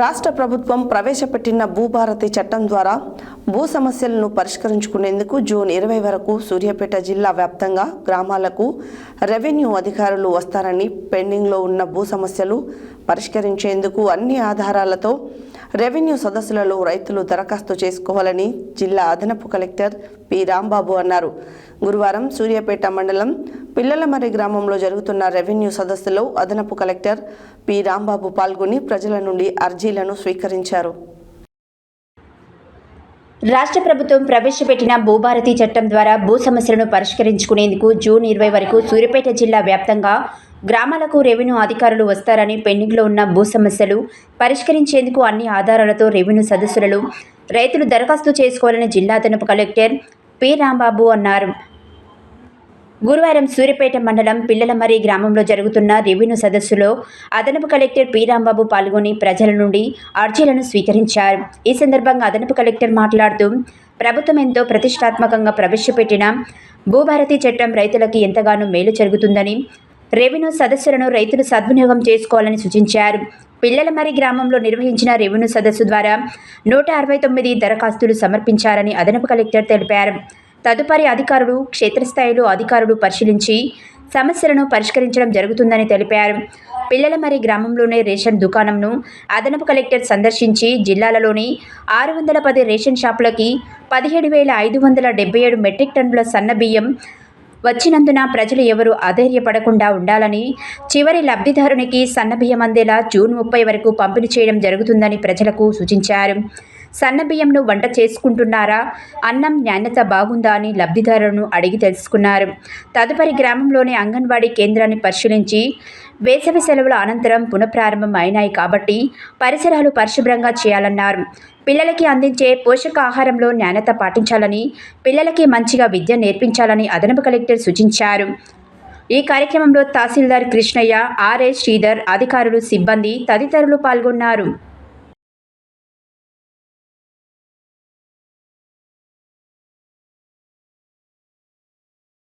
రాష్ట్ర ప్రభుత్వం ప్రవేశపెట్టిన భూభారతి చట్టం ద్వారా భూ సమస్యలను పరిష్కరించుకునేందుకు జూన్ ఇరవై వరకు సూర్యాపేట జిల్లా వ్యాప్తంగా గ్రామాలకు రెవెన్యూ అధికారులు వస్తారని పెండింగ్లో ఉన్న భూ సమస్యలు పరిష్కరించేందుకు అన్ని ఆధారాలతో రెవెన్యూ సదస్సులలో రైతులు దరఖాస్తు చేసుకోవాలని జిల్లా అదనపు కలెక్టర్ పి రాంబాబు అన్నారు. గురువారం సూర్యాపేట మండలం పిల్లలమర్రి గ్రామంలో జరుగుతున్న రెవెన్యూ సదస్సులో అదనపు కలెక్టర్ పి. రాంబాబు పాల్గొని ప్రజల నుండి అర్జీలను స్వీకరించారు. రాష్ట్ర ప్రభుత్వం ప్రవేశపెట్టిన భూభారతి చట్టం ద్వారా భూ సమస్యలను పరిష్కరించుకునేందుకు జూన్ ఇరవై వరకు సూర్యాపేట జిల్లా వ్యాప్తంగా గ్రామాలకు రెవెన్యూ అధికారులు వస్తారని పెండింగ్లో ఉన్న భూ సమస్యలు పరిష్కరించేందుకు అన్ని ఆధారాలతో రెవెన్యూ సదస్సులలో రైతులు దరఖాస్తు చేసుకోవాలని జిల్లా అదనపు కలెక్టర్ పి. రాంబాబు అన్నారు. గురువారం సూర్యపేట మండలం పిల్లలమరి గ్రామంలో జరుగుతున్న రెవెన్యూ సదస్సులో అదనపు కలెక్టర్ పి రాంబాబు పాల్గొని ప్రజల నుండి అర్జీలను స్వీకరించారు. ఈ సందర్భంగా అదనపు కలెక్టర్ మాట్లాడుతూ ప్రభుత్వం ఎంతో ప్రతిష్టాత్మకంగా ప్రవేశపెట్టిన భూభారతి చట్టం రైతులకి ఎంతగానో మేలు జరుగుతుందని రెవెన్యూ సదస్సులను రైతులు సద్వినియోగం చేసుకోవాలని సూచించారు. పిల్లలమరి గ్రామంలో నిర్వహించిన రెవెన్యూ సదస్సు ద్వారా నూట అరవై తొమ్మిది దరఖాస్తులు సమర్పించారని అదనపు కలెక్టర్ తెలిపారు. తదుపరి అధికారులు క్షేత్రస్థాయిలో అధికారులు పరిశీలించి సమస్యలను పరిష్కరించడం జరుగుతుందని తెలిపారు. పిల్లలమరి గ్రామంలోనే రేషన్ దుకాణంను అదనపు కలెక్టర్ సందర్శించి జిల్లాలలోని ఆరు వందల పది రేషన్ షాపులకి పదిహేడు వేల ఐదు వందల డెబ్బై ఏడు మెట్రిక్ టన్నుల సన్న బియ్యం వచ్చినందున ప్రజలు ఎవరు అధైర్యపడకుండా ఉండాలని చివరి లబ్ధిదారునికి సన్నబియ్యం అందేలా జూన్ ముప్పై వరకు పంపిణీ చేయడం జరుగుతుందని ప్రజలకు సూచించారు. సన్నబియ్యంను వంట చేసుకుంటున్నారా? అన్నం నాణ్యత బాగుందా అని లబ్ధిదారులను అడిగి తెలుసుకున్నారు. తదుపరి గ్రామంలోని అంగన్వాడీ కేంద్రాన్ని పరిశీలించి వేసవి సెలవుల అనంతరం పునఃప్రారంభం అయినాయి కాబట్టి పరిసరాలు పరిశుభ్రంగా చేయాలన్నారు. పిల్లలకి అందించే పోషకాహారంలో నాణ్యత పాటించాలని పిల్లలకి మంచిగా విద్య నేర్పించాలని అదనపు కలెక్టర్ సూచించారు. ఈ కార్యక్రమంలో తహసీల్దార్ కృష్ణయ్య ఆర్ఎస్ శ్రీధర్ అధికారులు సిబ్బంది తదితరులు పాల్గొన్నారు.